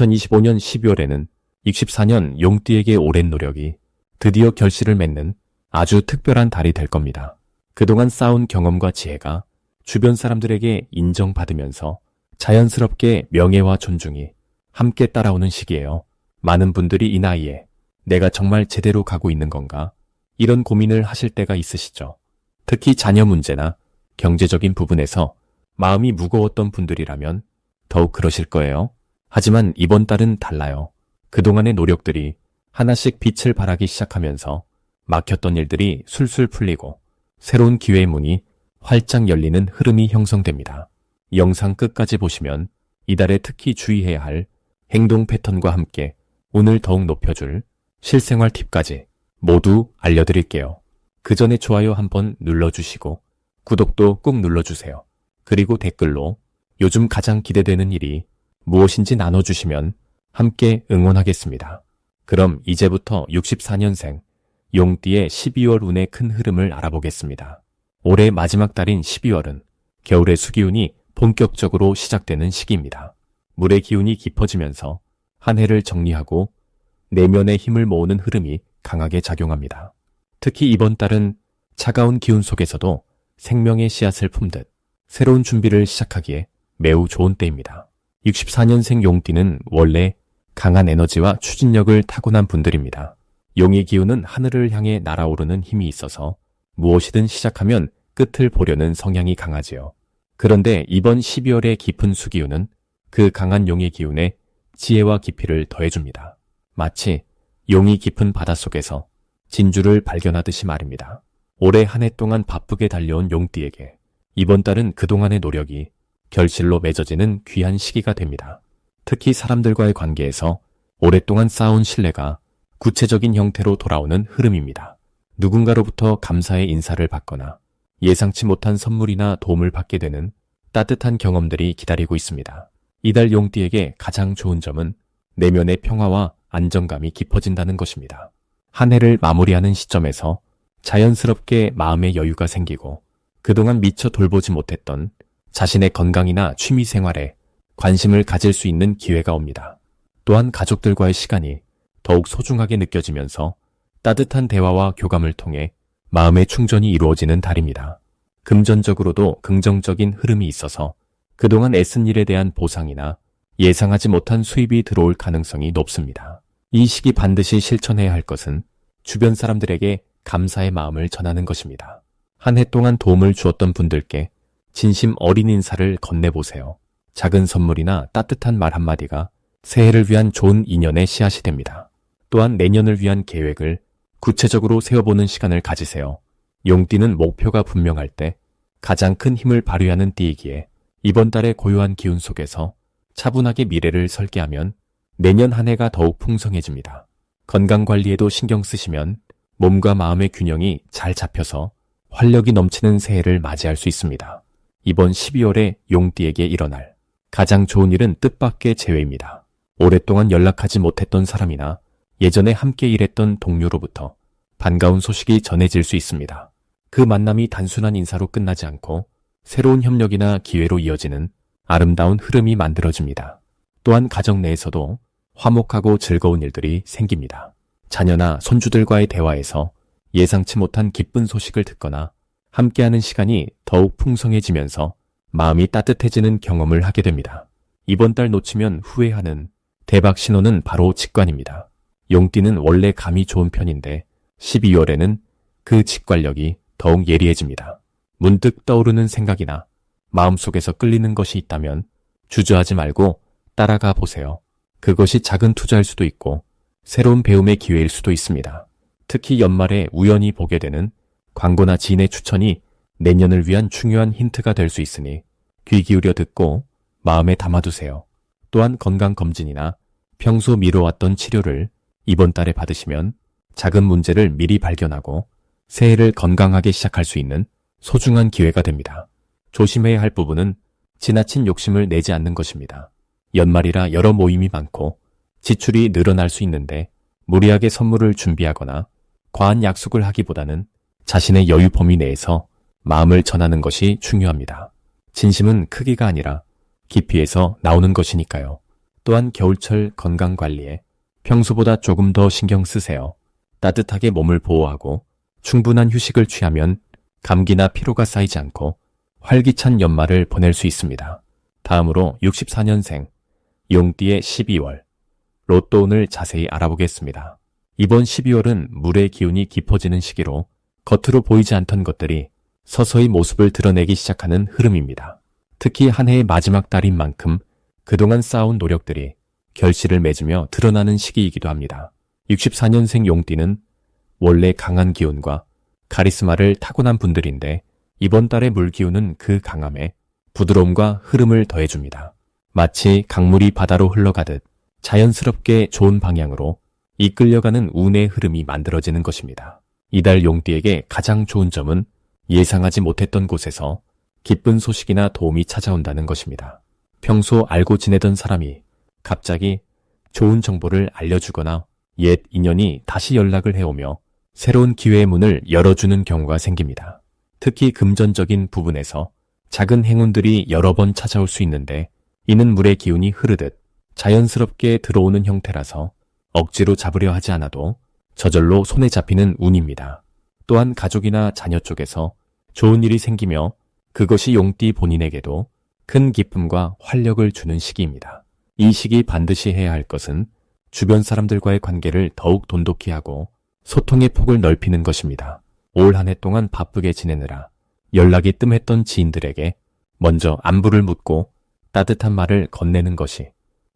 2025년 12월에는 64년 용띠에게 오랜 노력이 드디어 결실을 맺는 아주 특별한 달이 될 겁니다. 그동안 쌓은 경험과 지혜가 주변 사람들에게 인정받으면서 자연스럽게 명예와 존중이 함께 따라오는 시기예요. 많은 분들이 이 나이에 내가 정말 제대로 가고 있는 건가? 이런 고민을 하실 때가 있으시죠. 특히 자녀 문제나 경제적인 부분에서 마음이 무거웠던 분들이라면 더욱 그러실 거예요. 하지만 이번 달은 달라요. 그동안의 노력들이 하나씩 빛을 발하기 시작하면서 막혔던 일들이 술술 풀리고 새로운 기회의 문이 활짝 열리는 흐름이 형성됩니다. 영상 끝까지 보시면 이달에 특히 주의해야 할 행동 패턴과 함께 오늘 더욱 높여줄 실생활 팁까지 모두 알려드릴게요. 그 전에 좋아요 한번 눌러주시고 구독도 꾹 눌러주세요. 그리고 댓글로 요즘 가장 기대되는 일이 무엇인지 나눠주시면 함께 응원하겠습니다. 그럼 이제부터 64년생 용띠의 12월 운의 큰 흐름을 알아보겠습니다. 올해 마지막 달인 12월은 겨울의 수기운이 본격적으로 시작되는 시기입니다. 물의 기운이 깊어지면서 한 해를 정리하고 내면의 힘을 모으는 흐름이 강하게 작용합니다. 특히 이번 달은 차가운 기운 속에서도 생명의 씨앗을 품듯 새로운 준비를 시작하기에 매우 좋은 때입니다. 64년생 용띠는 원래 강한 에너지와 추진력을 타고난 분들입니다. 용의 기운은 하늘을 향해 날아오르는 힘이 있어서 무엇이든 시작하면 끝을 보려는 성향이 강하지요. 그런데 이번 12월의 깊은 수기운은 그 강한 용의 기운에 지혜와 깊이를 더해줍니다. 마치 용이 깊은 바닷속에서 진주를 발견하듯이 말입니다. 올해 한 해 동안 바쁘게 달려온 용띠에게 이번 달은 그동안의 노력이 결실로 맺어지는 귀한 시기가 됩니다. 특히 사람들과의 관계에서 오랫동안 쌓아온 신뢰가 구체적인 형태로 돌아오는 흐름입니다. 누군가로부터 감사의 인사를 받거나 예상치 못한 선물이나 도움을 받게 되는 따뜻한 경험들이 기다리고 있습니다. 이달 용띠에게 가장 좋은 점은 내면의 평화와 안정감이 깊어진다는 것입니다. 한 해를 마무리하는 시점에서 자연스럽게 마음의 여유가 생기고 그동안 미처 돌보지 못했던 자신의 건강이나 취미 생활에 관심을 가질 수 있는 기회가 옵니다. 또한 가족들과의 시간이 더욱 소중하게 느껴지면서 따뜻한 대화와 교감을 통해 마음의 충전이 이루어지는 달입니다. 금전적으로도 긍정적인 흐름이 있어서 그동안 애쓴 일에 대한 보상이나 예상하지 못한 수입이 들어올 가능성이 높습니다. 이 시기 반드시 실천해야 할 것은 주변 사람들에게 감사의 마음을 전하는 것입니다. 한 해 동안 도움을 주었던 분들께 진심 어린 인사를 건네보세요. 작은 선물이나 따뜻한 말 한마디가 새해를 위한 좋은 인연의 씨앗이 됩니다. 또한 내년을 위한 계획을 구체적으로 세워보는 시간을 가지세요. 용띠는 목표가 분명할 때 가장 큰 힘을 발휘하는 띠이기에 이번 달의 고요한 기운 속에서 차분하게 미래를 설계하면 내년 한 해가 더욱 풍성해집니다. 건강 관리에도 신경 쓰시면 몸과 마음의 균형이 잘 잡혀서 활력이 넘치는 새해를 맞이할 수 있습니다. 이번 12월에 용띠에게 일어날 가장 좋은 일은 뜻밖의 재회입니다. 오랫동안 연락하지 못했던 사람이나 예전에 함께 일했던 동료로부터 반가운 소식이 전해질 수 있습니다. 그 만남이 단순한 인사로 끝나지 않고 새로운 협력이나 기회로 이어지는 아름다운 흐름이 만들어집니다. 또한 가정 내에서도 화목하고 즐거운 일들이 생깁니다. 자녀나 손주들과의 대화에서 예상치 못한 기쁜 소식을 듣거나 함께하는 시간이 더욱 풍성해지면서 마음이 따뜻해지는 경험을 하게 됩니다. 이번 달 놓치면 후회하는 대박 신호는 바로 직관입니다. 용띠는 원래 감이 좋은 편인데 12월에는 그 직관력이 더욱 예리해집니다. 문득 떠오르는 생각이나 마음속에서 끌리는 것이 있다면 주저하지 말고 따라가 보세요. 그것이 작은 투자일 수도 있고 새로운 배움의 기회일 수도 있습니다. 특히 연말에 우연히 보게 되는 광고나 지인의 추천이 내년을 위한 중요한 힌트가 될 수 있으니 귀 기울여 듣고 마음에 담아두세요. 또한 건강검진이나 평소 미뤄왔던 치료를 이번 달에 받으시면 작은 문제를 미리 발견하고 새해를 건강하게 시작할 수 있는 소중한 기회가 됩니다. 조심해야 할 부분은 지나친 욕심을 내지 않는 것입니다. 연말이라 여러 모임이 많고 지출이 늘어날 수 있는데 무리하게 선물을 준비하거나 과한 약속을 하기보다는 자신의 여유 범위 내에서 마음을 전하는 것이 중요합니다. 진심은 크기가 아니라 깊이에서 나오는 것이니까요. 또한 겨울철 건강 관리에 평소보다 조금 더 신경 쓰세요. 따뜻하게 몸을 보호하고 충분한 휴식을 취하면 감기나 피로가 쌓이지 않고 활기찬 연말을 보낼 수 있습니다. 다음으로 64년생 용띠의 12월 로또 운을 자세히 알아보겠습니다. 이번 12월은 물의 기운이 깊어지는 시기로 겉으로 보이지 않던 것들이 서서히 모습을 드러내기 시작하는 흐름입니다. 특히 한 해의 마지막 달인 만큼 그동안 쌓아온 노력들이 결실을 맺으며 드러나는 시기이기도 합니다. 64년생 용띠는 원래 강한 기운과 카리스마를 타고난 분들인데 이번 달의 물 기운은 그 강함에 부드러움과 흐름을 더해줍니다. 마치 강물이 바다로 흘러가듯 자연스럽게 좋은 방향으로 이끌려가는 운의 흐름이 만들어지는 것입니다. 이달 용띠에게 가장 좋은 점은 예상하지 못했던 곳에서 기쁜 소식이나 도움이 찾아온다는 것입니다. 평소 알고 지내던 사람이 갑자기 좋은 정보를 알려주거나 옛 인연이 다시 연락을 해오며 새로운 기회의 문을 열어주는 경우가 생깁니다. 특히 금전적인 부분에서 작은 행운들이 여러 번 찾아올 수 있는데 이는 물의 기운이 흐르듯 자연스럽게 들어오는 형태라서 억지로 잡으려 하지 않아도 저절로 손에 잡히는 운입니다. 또한 가족이나 자녀 쪽에서 좋은 일이 생기며 그것이 용띠 본인에게도 큰 기쁨과 활력을 주는 시기입니다. 이 시기 반드시 해야 할 것은 주변 사람들과의 관계를 더욱 돈독히 하고 소통의 폭을 넓히는 것입니다. 올 한 해 동안 바쁘게 지내느라 연락이 뜸했던 지인들에게 먼저 안부를 묻고 따뜻한 말을 건네는 것이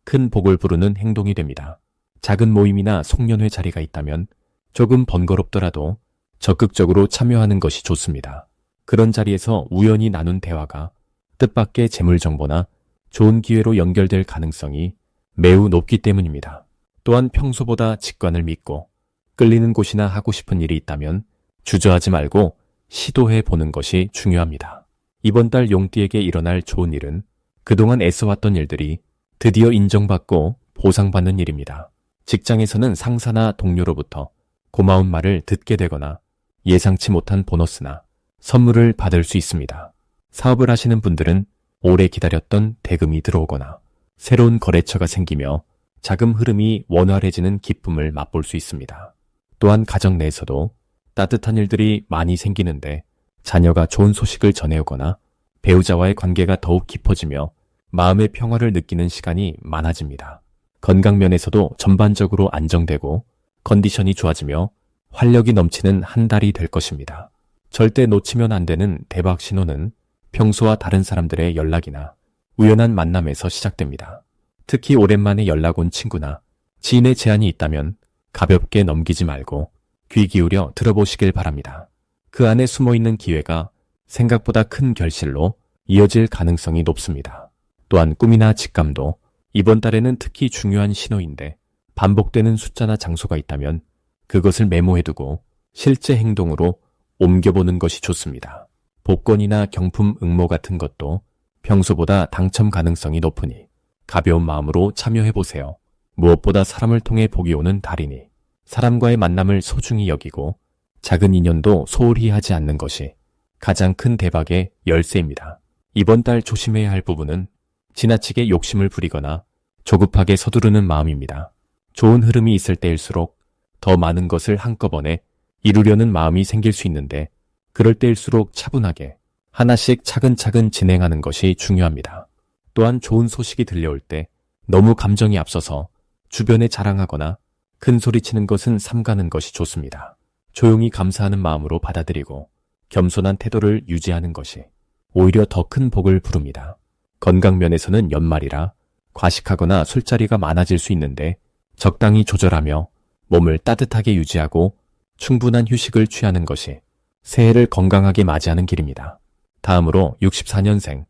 큰 복을 부르는 행동이 됩니다. 작은 모임이나 송년회 자리가 있다면 조금 번거롭더라도 적극적으로 참여하는 것이 좋습니다. 그런 자리에서 우연히 나눈 대화가 뜻밖의 재물 정보나 좋은 기회로 연결될 가능성이 매우 높기 때문입니다. 또한 평소보다 직관을 믿고 끌리는 곳이나 하고 싶은 일이 있다면 주저하지 말고 시도해 보는 것이 중요합니다. 이번 달 용띠에게 일어날 좋은 일은 그동안 애써왔던 일들이 드디어 인정받고 보상받는 일입니다. 직장에서는 상사나 동료로부터 고마운 말을 듣게 되거나 예상치 못한 보너스나 선물을 받을 수 있습니다. 사업을 하시는 분들은 오래 기다렸던 대금이 들어오거나 새로운 거래처가 생기며 자금 흐름이 원활해지는 기쁨을 맛볼 수 있습니다. 또한 가정 내에서도 따뜻한 일들이 많이 생기는데 자녀가 좋은 소식을 전해오거나 배우자와의 관계가 더욱 깊어지며 마음의 평화를 느끼는 시간이 많아집니다. 건강 면에서도 전반적으로 안정되고 컨디션이 좋아지며 활력이 넘치는 한 달이 될 것입니다. 절대 놓치면 안 되는 대박 신호는 평소와 다른 사람들의 연락이나 우연한 만남에서 시작됩니다. 특히 오랜만에 연락 온 친구나 지인의 제안이 있다면 가볍게 넘기지 말고 귀 기울여 들어보시길 바랍니다. 그 안에 숨어 있는 기회가 생각보다 큰 결실로 이어질 가능성이 높습니다. 또한 꿈이나 직감도 이번 달에는 특히 중요한 신호인데 반복되는 숫자나 장소가 있다면 그것을 메모해두고 실제 행동으로 옮겨보는 것이 좋습니다. 복권이나 경품 응모 같은 것도 평소보다 당첨 가능성이 높으니 가벼운 마음으로 참여해보세요. 무엇보다 사람을 통해 복이 오는 달이니 사람과의 만남을 소중히 여기고 작은 인연도 소홀히 하지 않는 것이 가장 큰 대박의 열쇠입니다. 이번 달 조심해야 할 부분은 지나치게 욕심을 부리거나 조급하게 서두르는 마음입니다. 좋은 흐름이 있을 때일수록 더 많은 것을 한꺼번에 이루려는 마음이 생길 수 있는데 그럴 때일수록 차분하게 하나씩 차근차근 진행하는 것이 중요합니다. 또한 좋은 소식이 들려올 때 너무 감정이 앞서서 주변에 자랑하거나 큰 소리 치는 것은 삼가는 것이 좋습니다. 조용히 감사하는 마음으로 받아들이고 겸손한 태도를 유지하는 것이 오히려 더 큰 복을 부릅니다. 건강 면에서는 연말이라 과식하거나 술자리가 많아질 수 있는데 적당히 조절하며 몸을 따뜻하게 유지하고 충분한 휴식을 취하는 것이 새해를 건강하게 맞이하는 길입니다. 다음으로 64년생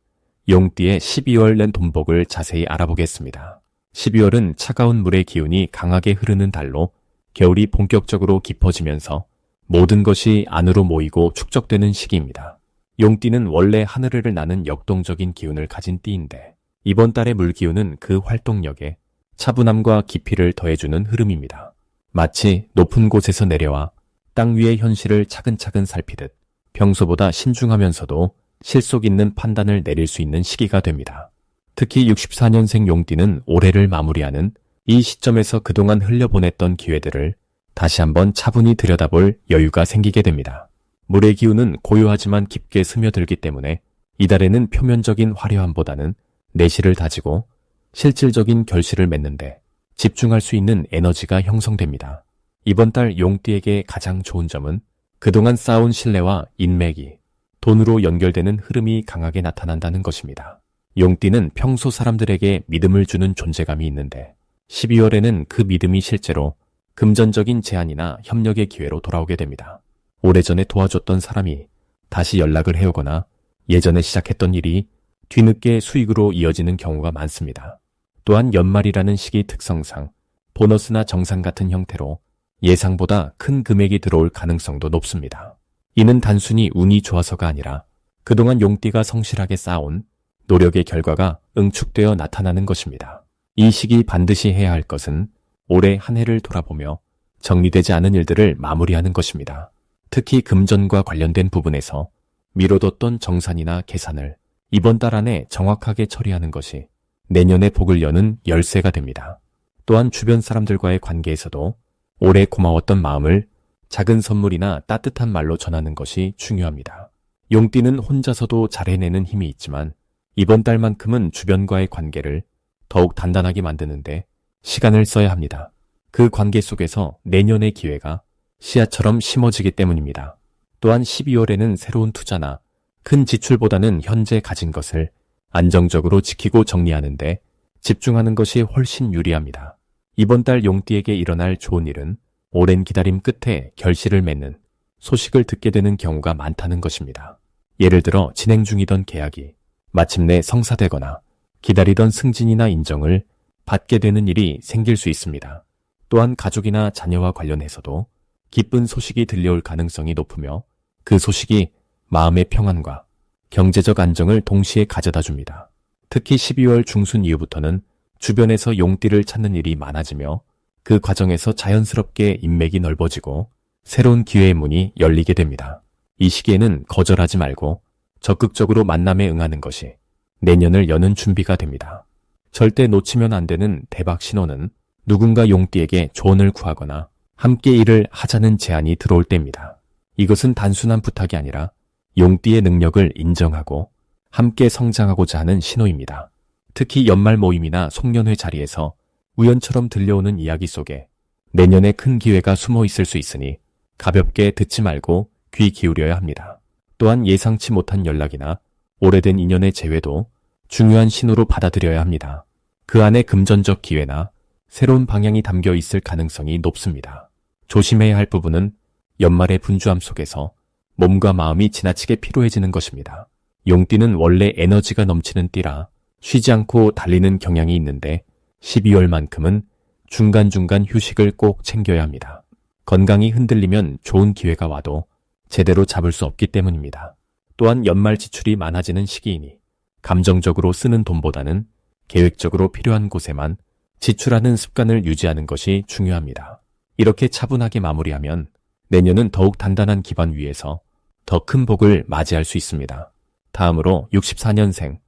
용띠의 12월 낸 돈복을 자세히 알아보겠습니다. 12월은 차가운 물의 기운이 강하게 흐르는 달로 겨울이 본격적으로 깊어지면서 모든 것이 안으로 모이고 축적되는 시기입니다. 용띠는 원래 하늘을 나는 역동적인 기운을 가진 띠인데 이번 달의 물 기운은 그 활동력에 차분함과 깊이를 더해주는 흐름입니다. 마치 높은 곳에서 내려와 땅 위의 현실을 차근차근 살피듯 평소보다 신중하면서도 실속 있는 판단을 내릴 수 있는 시기가 됩니다. 특히 64년생 용띠는 올해를 마무리하는 이 시점에서 그동안 흘려보냈던 기회들을 다시 한번 차분히 들여다볼 여유가 생기게 됩니다. 물의 기운은 고요하지만 깊게 스며들기 때문에 이달에는 표면적인 화려함보다는 내실을 다지고 실질적인 결실을 맺는데 집중할 수 있는 에너지가 형성됩니다. 이번 달 용띠에게 가장 좋은 점은 그동안 쌓아온 신뢰와 인맥이 돈으로 연결되는 흐름이 강하게 나타난다는 것입니다. 용띠는 평소 사람들에게 믿음을 주는 존재감이 있는데 12월에는 그 믿음이 실제로 금전적인 제안이나 협력의 기회로 돌아오게 됩니다. 오래전에 도와줬던 사람이 다시 연락을 해오거나 예전에 시작했던 일이 뒤늦게 수익으로 이어지는 경우가 많습니다. 또한 연말이라는 시기 특성상 보너스나 정산 같은 형태로 예상보다 큰 금액이 들어올 가능성도 높습니다. 이는 단순히 운이 좋아서가 아니라 그동안 용띠가 성실하게 쌓아온 노력의 결과가 응축되어 나타나는 것입니다. 이 시기 반드시 해야 할 것은 올해 한 해를 돌아보며 정리되지 않은 일들을 마무리하는 것입니다. 특히 금전과 관련된 부분에서 미뤄뒀던 정산이나 계산을 이번 달 안에 정확하게 처리하는 것이 내년의 복을 여는 열쇠가 됩니다. 또한 주변 사람들과의 관계에서도 올해 고마웠던 마음을 작은 선물이나 따뜻한 말로 전하는 것이 중요합니다. 용띠는 혼자서도 잘 해내는 힘이 있지만 이번 달만큼은 주변과의 관계를 더욱 단단하게 만드는데 시간을 써야 합니다. 그 관계 속에서 내년의 기회가 씨앗처럼 심어지기 때문입니다. 또한 12월에는 새로운 투자나 큰 지출보다는 현재 가진 것을 안정적으로 지키고 정리하는데 집중하는 것이 훨씬 유리합니다. 이번 달 용띠에게 일어날 좋은 일은 오랜 기다림 끝에 결실을 맺는 소식을 듣게 되는 경우가 많다는 것입니다. 예를 들어 진행 중이던 계약이 마침내 성사되거나 기다리던 승진이나 인정을 받게 되는 일이 생길 수 있습니다. 또한 가족이나 자녀와 관련해서도 기쁜 소식이 들려올 가능성이 높으며 그 소식이 마음의 평안과 경제적 안정을 동시에 가져다 줍니다. 특히 12월 중순 이후부터는 주변에서 용띠를 찾는 일이 많아지며 그 과정에서 자연스럽게 인맥이 넓어지고 새로운 기회의 문이 열리게 됩니다. 이 시기에는 거절하지 말고 적극적으로 만남에 응하는 것이 내년을 여는 준비가 됩니다. 절대 놓치면 안 되는 대박 신호는 누군가 용띠에게 조언을 구하거나 함께 일을 하자는 제안이 들어올 때입니다. 이것은 단순한 부탁이 아니라 용띠의 능력을 인정하고 함께 성장하고자 하는 신호입니다. 특히 연말 모임이나 송년회 자리에서 우연처럼 들려오는 이야기 속에 내년에 큰 기회가 숨어 있을 수 있으니 가볍게 듣지 말고 귀 기울여야 합니다. 또한 예상치 못한 연락이나 오래된 인연의 재회도 중요한 신호로 받아들여야 합니다. 그 안에 금전적 기회나 새로운 방향이 담겨 있을 가능성이 높습니다. 조심해야 할 부분은 연말의 분주함 속에서 몸과 마음이 지나치게 피로해지는 것입니다. 용띠는 원래 에너지가 넘치는 띠라 쉬지 않고 달리는 경향이 있는데 12월만큼은 중간중간 휴식을 꼭 챙겨야 합니다. 건강이 흔들리면 좋은 기회가 와도 제대로 잡을 수 없기 때문입니다. 또한 연말 지출이 많아지는 시기이니 감정적으로 쓰는 돈보다는 계획적으로 필요한 곳에만 지출하는 습관을 유지하는 것이 중요합니다. 이렇게 차분하게 마무리하면 내년은 더욱 단단한 기반 위에서 더 큰 복을 맞이할 수 있습니다. 다음으로 64년생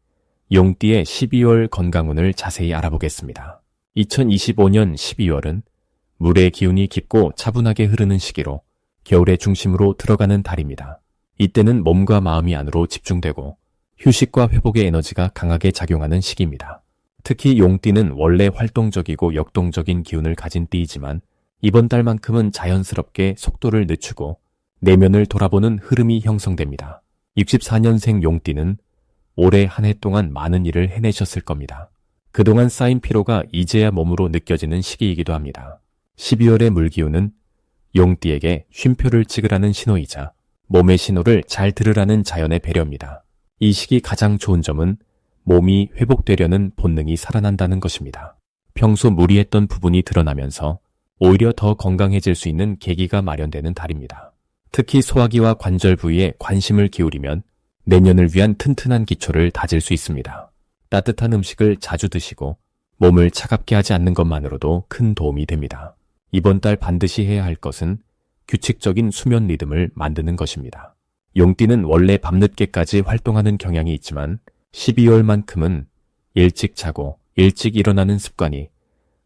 용띠의 12월 건강운을 자세히 알아보겠습니다. 2025년 12월은 물의 기운이 깊고 차분하게 흐르는 시기로 겨울의 중심으로 들어가는 달입니다. 이때는 몸과 마음이 안으로 집중되고 휴식과 회복의 에너지가 강하게 작용하는 시기입니다. 특히 용띠는 원래 활동적이고 역동적인 기운을 가진 띠이지만 이번 달만큼은 자연스럽게 속도를 늦추고 내면을 돌아보는 흐름이 형성됩니다. 64년생 용띠는 올해 한 해 동안 많은 일을 해내셨을 겁니다. 그동안 쌓인 피로가 이제야 몸으로 느껴지는 시기이기도 합니다. 12월의 물기운은 용띠에게 쉼표를 찍으라는 신호이자 몸의 신호를 잘 들으라는 자연의 배려입니다. 이 시기 가장 좋은 점은 몸이 회복되려는 본능이 살아난다는 것입니다. 평소 무리했던 부분이 드러나면서 오히려 더 건강해질 수 있는 계기가 마련되는 달입니다. 특히 소화기와 관절 부위에 관심을 기울이면 내년을 위한 튼튼한 기초를 다질 수 있습니다. 따뜻한 음식을 자주 드시고 몸을 차갑게 하지 않는 것만으로도 큰 도움이 됩니다. 이번 달 반드시 해야 할 것은 규칙적인 수면 리듬을 만드는 것입니다. 용띠는 원래 밤늦게까지 활동하는 경향이 있지만 12월만큼은 일찍 자고 일찍 일어나는 습관이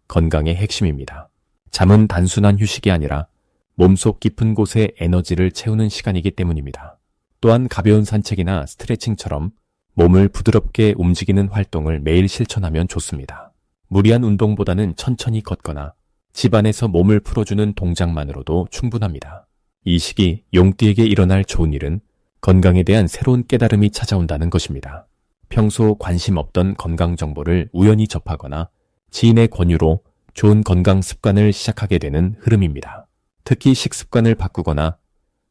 건강의 핵심입니다. 잠은 단순한 휴식이 아니라 몸속 깊은 곳에 에너지를 채우는 시간이기 때문입니다. 또한 가벼운 산책이나 스트레칭처럼 몸을 부드럽게 움직이는 활동을 매일 실천하면 좋습니다. 무리한 운동보다는 천천히 걷거나 집안에서 몸을 풀어주는 동작만으로도 충분합니다. 이 시기 용띠에게 일어날 좋은 일은 건강에 대한 새로운 깨달음이 찾아온다는 것입니다. 평소 관심 없던 건강 정보를 우연히 접하거나 지인의 권유로 좋은 건강 습관을 시작하게 되는 흐름입니다. 특히 식습관을 바꾸거나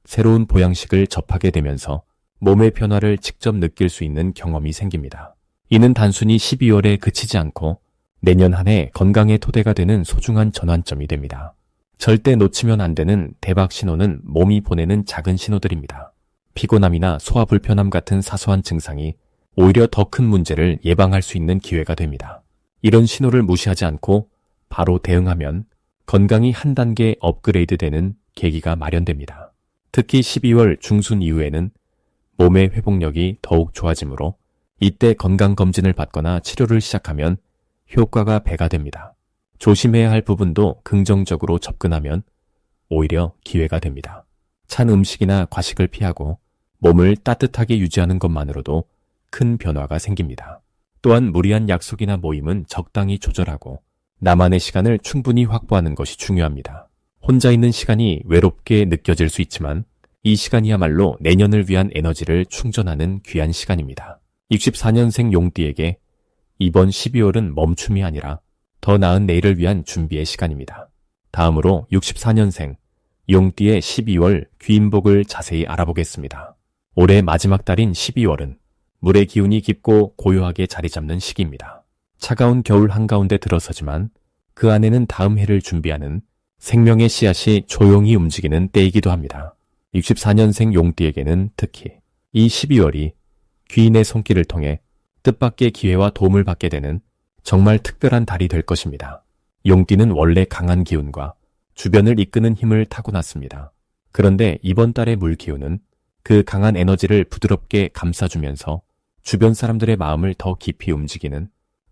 새로운 보양식을 접하게 되면서 몸의 변화를 직접 느낄 수 있는 경험이 생깁니다. 이는 단순히 12월에 그치지 않고 내년 한 해 건강의 토대가 되는 소중한 전환점이 됩니다. 절대 놓치면 안 되는 대박 신호는 몸이 보내는 작은 신호들입니다. 피곤함이나 소화 불편함 같은 사소한 증상이 오히려 더 큰 문제를 예방할 수 있는 기회가 됩니다. 이런 신호를 무시하지 않고 바로 대응하면 건강이 한 단계 업그레이드 되는 계기가 마련됩니다. 특히 12월 중순 이후에는 몸의 회복력이 더욱 좋아지므로 이때 건강검진을 받거나 치료를 시작하면 효과가 배가 됩니다. 조심해야 할 부분도 긍정적으로 접근하면 오히려 기회가 됩니다. 찬 음식이나 과식을 피하고 몸을 따뜻하게 유지하는 것만으로도 큰 변화가 생깁니다. 또한 무리한 약속이나 모임은 적당히 조절하고 나만의 시간을 충분히 확보하는 것이 중요합니다. 혼자 있는 시간이 외롭게 느껴질 수 있지만 이 시간이야말로 내년을 위한 에너지를 충전하는 귀한 시간입니다. 64년생 용띠에게 이번 12월은 멈춤이 아니라 더 나은 내일을 위한 준비의 시간입니다. 다음으로 64년생 용띠의 12월 귀인복을 자세히 알아보겠습니다. 올해 마지막 달인 12월은 물의 기운이 깊고 고요하게 자리 잡는 시기입니다. 차가운 겨울 한가운데 들어서지만 그 안에는 다음 해를 준비하는 생명의 씨앗이 조용히 움직이는 때이기도 합니다. 64년생 용띠에게는 특히 이 12월이 귀인의 손길을 통해 뜻밖의 기회와 도움을 받게 되는 정말 특별한 달이 될 것입니다. 용띠는 원래 강한 기운과 주변을 이끄는 힘을 타고났습니다. 그런데 이번 달의 물 기운은 그 강한 에너지를 부드럽게 감싸주면서 주변 사람들의 마음을 더 깊이 움직이는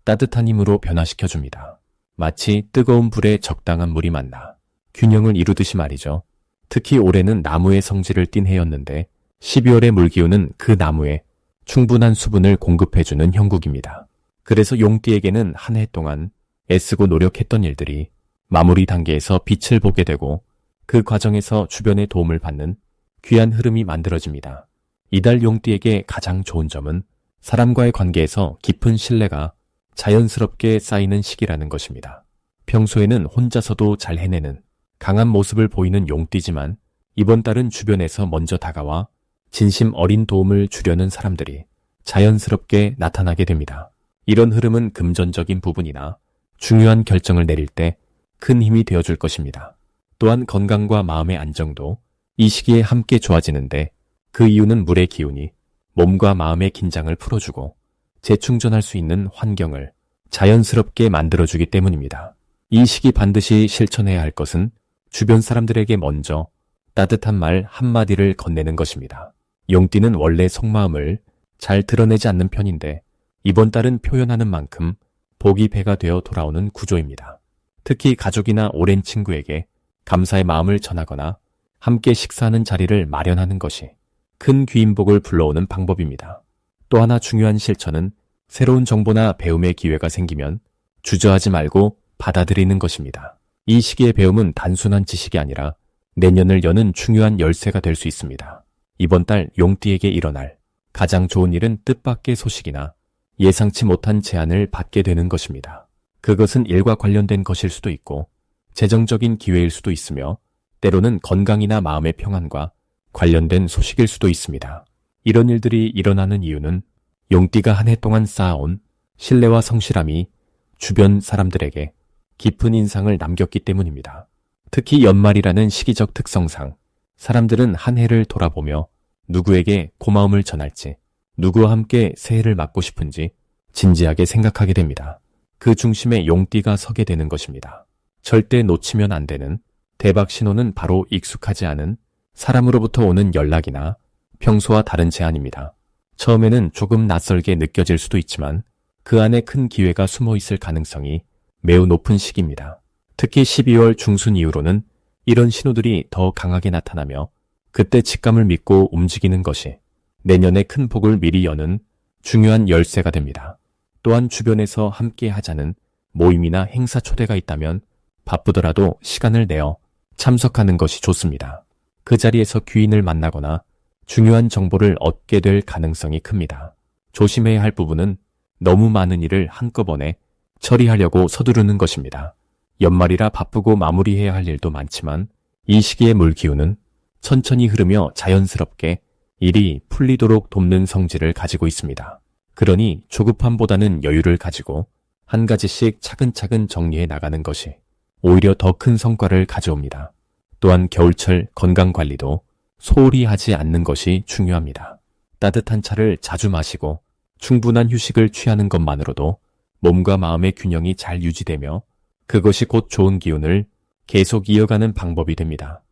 따뜻한 힘으로 변화시켜줍니다. 마치 뜨거운 불에 적당한 물이 만나 균형을 이루듯이 말이죠. 특히 올해는 나무의 성질을 띤 해였는데 12월의 물기운은 그 나무에 충분한 수분을 공급해주는 형국입니다. 그래서 용띠에게는 한 해 동안 애쓰고 노력했던 일들이 마무리 단계에서 빛을 보게 되고 그 과정에서 주변의 도움을 받는 귀한 흐름이 만들어집니다. 이달 용띠에게 가장 좋은 점은 사람과의 관계에서 깊은 신뢰가 자연스럽게 쌓이는 시기라는 것입니다. 평소에는 혼자서도 잘 해내는 강한 모습을 보이는 용띠지만 이번 달은 주변에서 먼저 다가와 진심 어린 도움을 주려는 사람들이 자연스럽게 나타나게 됩니다. 이런 흐름은 금전적인 부분이나 중요한 결정을 내릴 때 큰 힘이 되어줄 것입니다. 또한 건강과 마음의 안정도 이 시기에 함께 좋아지는데 그 이유는 물의 기운이 몸과 마음의 긴장을 풀어주고 재충전할 수 있는 환경을 자연스럽게 만들어주기 때문입니다. 이 시기 반드시 실천해야 할 것은 주변 사람들에게 먼저 따뜻한 말 한마디를 건네는 것입니다. 용띠는 원래 속마음을 잘 드러내지 않는 편인데 이번 달은 표현하는 만큼 복이 배가 되어 돌아오는 구조입니다. 특히 가족이나 오랜 친구에게 감사의 마음을 전하거나 함께 식사하는 자리를 마련하는 것이 큰 귀인복을 불러오는 방법입니다. 또 하나 중요한 실천은 새로운 정보나 배움의 기회가 생기면 주저하지 말고 받아들이는 것입니다. 이 시기의 배움은 단순한 지식이 아니라 내년을 여는 중요한 열쇠가 될 수 있습니다. 이번 달 용띠에게 일어날 가장 좋은 일은 뜻밖의 소식이나 예상치 못한 제안을 받게 되는 것입니다. 그것은 일과 관련된 것일 수도 있고 재정적인 기회일 수도 있으며 때로는 건강이나 마음의 평안과 관련된 소식일 수도 있습니다. 이런 일들이 일어나는 이유는 용띠가 한 해 동안 쌓아온 신뢰와 성실함이 주변 사람들에게 깊은 인상을 남겼기 때문입니다. 특히 연말이라는 시기적 특성상 사람들은 한 해를 돌아보며 누구에게 고마움을 전할지, 누구와 함께 새해를 맞고 싶은지 진지하게 생각하게 됩니다. 그 중심에 용띠가 서게 되는 것입니다. 절대 놓치면 안 되는 대박 신호는 바로 익숙하지 않은 사람으로부터 오는 연락이나 평소와 다른 제안입니다. 처음에는 조금 낯설게 느껴질 수도 있지만 그 안에 큰 기회가 숨어 있을 가능성이 매우 높은 시기입니다. 특히 12월 중순 이후로는 이런 신호들이 더 강하게 나타나며 그때 직감을 믿고 움직이는 것이 내년에 큰 폭을 미리 여는 중요한 열쇠가 됩니다. 또한 주변에서 함께 하자는 모임이나 행사 초대가 있다면 바쁘더라도 시간을 내어 참석하는 것이 좋습니다. 그 자리에서 귀인을 만나거나 중요한 정보를 얻게 될 가능성이 큽니다. 조심해야 할 부분은 너무 많은 일을 한꺼번에 처리하려고 서두르는 것입니다. 연말이라 바쁘고 마무리해야 할 일도 많지만 이 시기의 물기운은 천천히 흐르며 자연스럽게 일이 풀리도록 돕는 성질을 가지고 있습니다. 그러니 조급함보다는 여유를 가지고 한 가지씩 차근차근 정리해 나가는 것이 오히려 더 큰 성과를 가져옵니다. 또한 겨울철 건강 관리도 소홀히 하지 않는 것이 중요합니다. 따뜻한 차를 자주 마시고 충분한 휴식을 취하는 것만으로도 몸과 마음의 균형이 잘 유지되며 그것이 곧 좋은 기운을 계속 이어가는 방법이 됩니다.